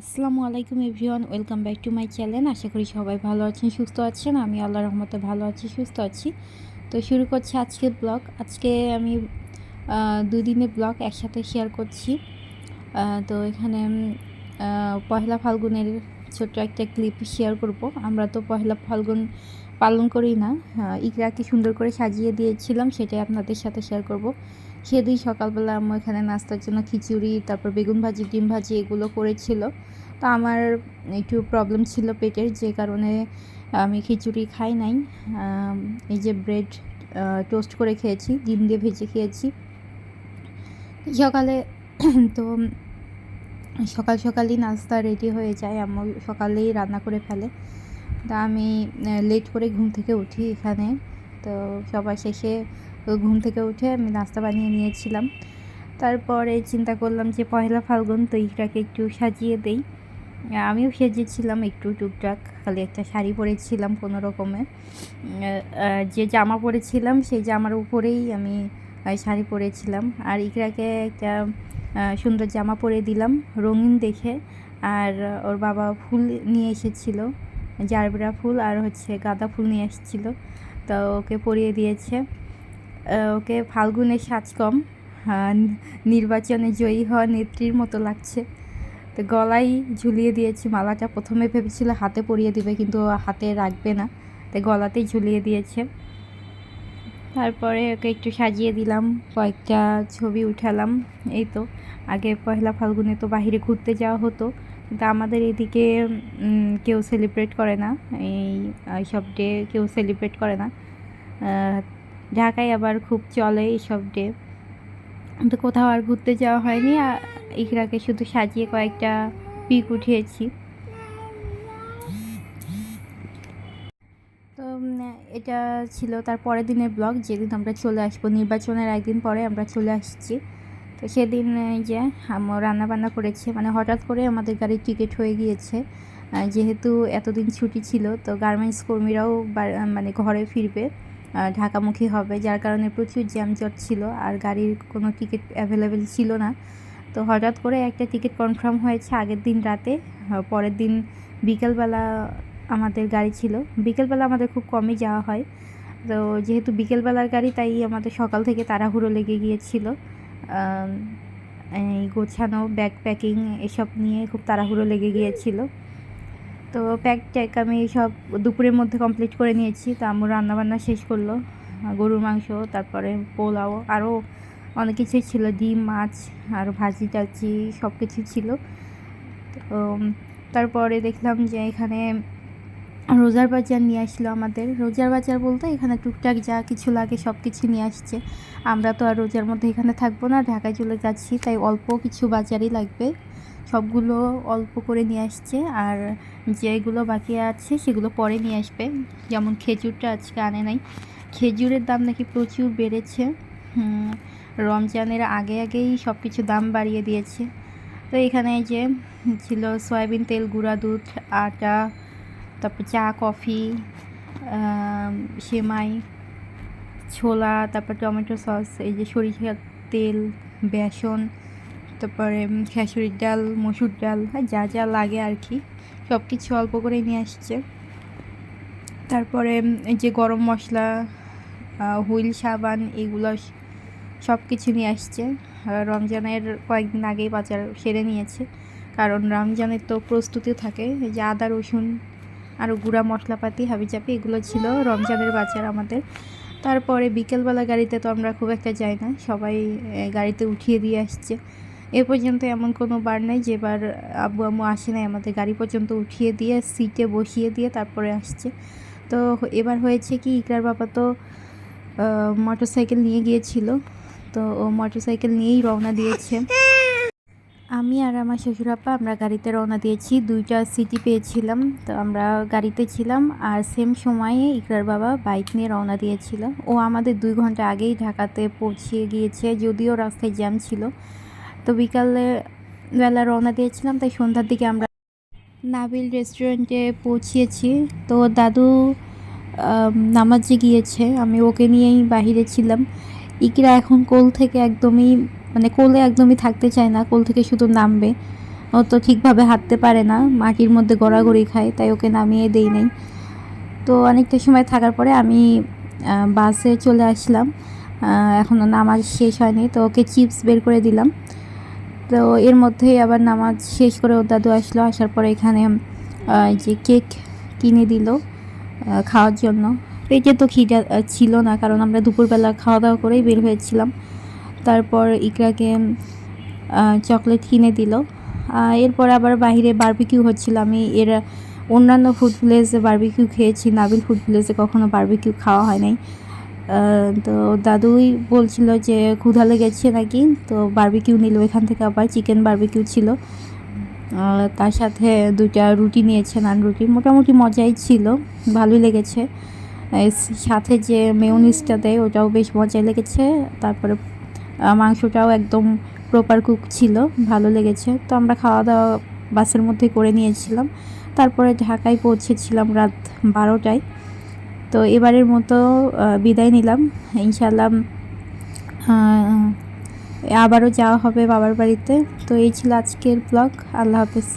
আসসালামু আলাইকুম everyone, welcome back to my channel. আশা করি সবাই ভালো আছেন, সুস্থ আছেন। আমি আল্লাহ রহমতে ভালো আছি, সুস্থ আছি। তো শুরু করছি আজকের ব্লগ। আজকে আমি দুই ব্লগ একসাথে শেয়ার করছি। তো এখানে পহেলা ফাল্গুনের ছোট্ট একটা ক্লিপ শেয়ার করব। আমরা তো পহেলা ফাল্গুন পালন করি না। ইকরাকে সুন্দর করে সাজিয়ে দিয়েছিলাম, সেটাই আপনাদের সাথে শেয়ার করব। সেদিন সকালবেলা। আম্মু এখানে নাস্তার জন্য খিচুড়ি, তারপর বেগুন ভাজি, ডিম ভাজি এগুলো করেছিল। তো আমার একটু প্রবলেম ছিল পেটের, যে কারণে আমি খিচুড়ি খাই নাই। এই যে ব্রেড টোস্ট করে খেয়েছি, ডিম দিয়ে ভেজে খেয়েছি। সকালে তো সকাল সকালই নাস্তা রেডি হয়ে যায়, আম্মু সকালেই রান্না করে ফেলে। তা আমি লেট করে ঘুম থেকে উঠি এখানে। তো সবার শেষে তো ঘুম থেকে উঠে আমি নাস্তা বানিয়ে নিয়েছিলাম। তারপরে চিন্তা করলাম যে পয়লা ফাল্গুন তো ইকরাকে একটু সাজিয়ে দেই। আমিও সেজেছিলাম একটু টুকটাক, খালি একটা শাড়ি পরেছিলাম কোনো রকমে। যে জামা পরেছিলাম সেই জামার উপরেই আমি শাড়ি পরেছিলাম। আর ইকরাকে একটা সুন্দর জামা পরে দিলাম রঙিন দেখে। আর ওর বাবা ফুল নিয়ে এসেছিল, জারবেরা ফুল আর হচ্ছে গাঁদা ফুল নিয়ে এসেছিল। তো ওকে পরিয়ে দিয়েছে। ওকে ফাল্গুনের সাজ কম নির্বাচনে জয়ী হওয়া নেত্রীর মতো লাগছে। তো গলায় ঝুলিয়ে দিয়েছি মালাটা, প্রথমে ভেবেছিল হাতে পরিয়ে দিবে, কিন্তু হাতে রাখবে না। তাই গলাতেই ঝুলিয়ে দিয়েছে। তারপরে ওকে একটু সাজিয়ে দিলাম, কয়েকটা ছবি উঠালাম। এই তো, আগে পয়লা ফাল্গুনে তো বাইরে ঘুরতে যাওয়া হতো, কিন্তু আমাদের এদিকে কেউ সেলিব্রেট করে না। এই সব ডে কেউ সেলিব্রেট করে না। ঢাকায় আবার খুব চলে এইসব ডে। তো কোথাও আর ঘুরতে যাওয়া হয়নি। ইকরাকে শুধু সাজিয়ে কয়েকটা পিক উঠিয়েছি। তো এটা ছিল তার পরের দিনের ব্লগ। যেদিন আমরা চলে আসব, নির্বাচনের একদিন পরে আমরা চলে আসছি। তো সেদিন যে আম্মু রান্না বান্না করেছে। মানে হঠাৎ করে আমাদের গাড়ির টিকিট হয়ে গিয়েছে। যেহেতু এতদিন ছুটি ছিল, তো গার্মেন্টস কর্মীরাও মানে ঘরে ফিরবে। ঢাকামুখী হবে, যার কারণে প্রচুর জ্যামজট ছিল আর গাড়ির কোনো টিকিট অ্যাভেলেবেল ছিল না। তো হঠাৎ করে একটা টিকিট কনফার্ম হয়েছে আগের দিন রাতে পরের দিন বিকেলবেলা আমাদের গাড়ি ছিল। বিকেলবেলা আমাদের খুব কমই যাওয়া হয়। তো যেহেতু বিকেলবেলার গাড়ি, তাই আমাদের সকাল থেকে তাড়াহুড়ো লেগে গিয়েছিল। এই গোছানো ব্যাগ প্যাকিং এসব নিয়ে খুব তাড়াহুড়ো লেগে গিয়েছিল। তো প্যাক ট্যাক আমি সব দুপুরের মধ্যে কমপ্লিট করে নিয়েছি। তো আম্মু রান্নাবান্না শেষ করল গরুর মাংস, তারপরে পোলাও, আরও অনেক কিছুই ছিল, ডিম, মাছ, আর ভাজি, টাজি সব কিছুই ছিল। তো তারপরে দেখলাম যে এখানে রোজার বাজার নিয়ে আসলো আমাদের। রোজার বাজার বলতে এখানে টুকটাক যা কিছু লাগে সব কিছু নিয়ে আসছে। আমরা তো আর রোজার মধ্যে এখানে থাকব না, ঢাকায় চলে যাচ্ছি, তাই অল্প কিছু বাজারই লাগবে। সবগুলো অল্প করে নিয়ে আসছে আর যেগুলো বাকি আছে সেগুলো পরে নিয়ে আসবে। যেমন খেজুরটা আজকে আনে নাই। খেজুরের দাম নাকি প্রচুর বেড়েছে। রমজানের আগে আগেই সব কিছু দাম বাড়িয়ে দিয়েছে। তো এখানে যে ছিল সয়াবিন তেল, গুঁড়া দুধ, আটা, তারপর চা, কফি সেমাই, ছোলা, তারপর টমেটো সস, এই যে সরিষার তেল, বেসন তারপরে খেসুরির ডাল, মসুর ডাল, আর যা যা লাগে আর কি। সব কিছু অল্প করে নিয়ে আসছে। তারপরে এই যে গরম মশলা হুইল সাবান এগুলো সব কিছু নিয়ে আসছে। রমজানের কয়েকদিন আগেই বাজার সেরে নিয়েছে। কারণ রমজানের তো প্রস্তুতি থাকে যে আদা, রসুন আরও গুঁড়া মশলাপাতি, হাবিজাবি এগুলো ছিল রমজানের বাজার আমাদের। তারপরে বিকেলবেলা গাড়িতে তো আমরা খুব একটা যাই না, সবাই গাড়িতে উঠিয়ে দিয়ে আসছে। এ পর্যন্ত এমন কোনো বার নেই যেবার আব্বু আম্মু আসে নাই, আমাদের গাড়ি পর্যন্ত উঠিয়ে দিয়ে সিটে বসিয়ে দিয়ে তারপরে আসছে। তো এবার হয়েছে কি, ইকরার বাবা তো মোটর সাইকেল নিয়ে গিয়েছিল। তো ও মোটর সাইকেল নিয়েই রওনা দিয়েছে। আমি আর আমার শ্বশুরাপ্পা আমরা গাড়িতে রওনা দিয়েছি। দুইটা সিটি পেয়েছিলাম। তো আমরা গাড়িতে ছিলাম আর সেম সময়ে ইকরার বাবা বাইক নিয়ে রওনা দিয়েছিল। ও আমাদের দুই ঘণ্টা আগেই ঢাকাতে পৌঁছিয়ে গিয়েছে, যদিও রাস্তায় জ্যাম ছিল। তো বিকালে বেলা রওনা দিয়েছিলাম, তাই সন্ধ্যার দিকে আমরা নাবিল রেস্টুরেন্টে পৌঁছিয়েছি। তো দাদু নামাজে গিয়েছে, আমি ওকে নিয়েই বাহিরে ছিলাম। ইকরা এখন কোল থেকে একদমই মানে কোলে একদমই থাকতে চায় না, কোল থেকে শুধু নামবে। ও তো ঠিকভাবে হাঁটতে পারে না, মাটির মধ্যে গড়াগড়ি খায়, তাই ওকে নামিয়ে দেই নাই। তো অনেকটা সময় থাকার পরে আমি বাসে চলে আসলাম। এখনও নামাজ শেষ হয়নি, তো ওকে চিপস বের করে দিলাম। তো এর মধ্যেই আবার নামাজ শেষ করে ওর দাদু আসলো, আসার পরে এখানে যে কেক কিনে দিল খাওয়ার জন্য। পেটে তো খিদা ছিল না, কারণ আমরা দুপুরবেলা খাওয়া দাওয়া করেই বের হয়েছিলাম। তারপর ইকরাকে চকলেট কিনে দিল। এরপর আবার বাইরে বারবিকিউ হচ্ছিল। আমি এর অন্যান্য ফুড ভিলেজে বারবিকিউ খেয়েছি। নাবিল ফুড ভিলেজে কখনো বারবিকিউ খাওয়া হয় নাই। তো দাদুই বলছিল যে ক্ষুধা লেগেছে নাকি, তো বার্বিকিউ নিল। এখান থেকে আবার চিকেন বার্বিকিউ ছিল। তার সাথে দুটা রুটি নিয়েছে নান রুটি। মোটামুটি মজাই ছিল, ভালোই লেগেছে। সাথে যে মেয়নিজটা দেয়, ওটাও বেশ মজাই লেগেছে। তারপরে মাংসটাও একদম প্রপার কুক ছিল, ভালো লেগেছে। তো আমরা খাওয়া দাওয়া বাসের মধ্যে করে নিয়েছিলাম। তারপরে ঢাকায় পৌঁছেছিলাম রাত বারোটায়। তো এবারের মতো বিদায় নিলাম। ইনশাল্লাহ আবারও যাওয়া হবে বাবার বাড়িতে। তো এই ছিল আজকের ব্লগ। আল্লাহ হাফেজ।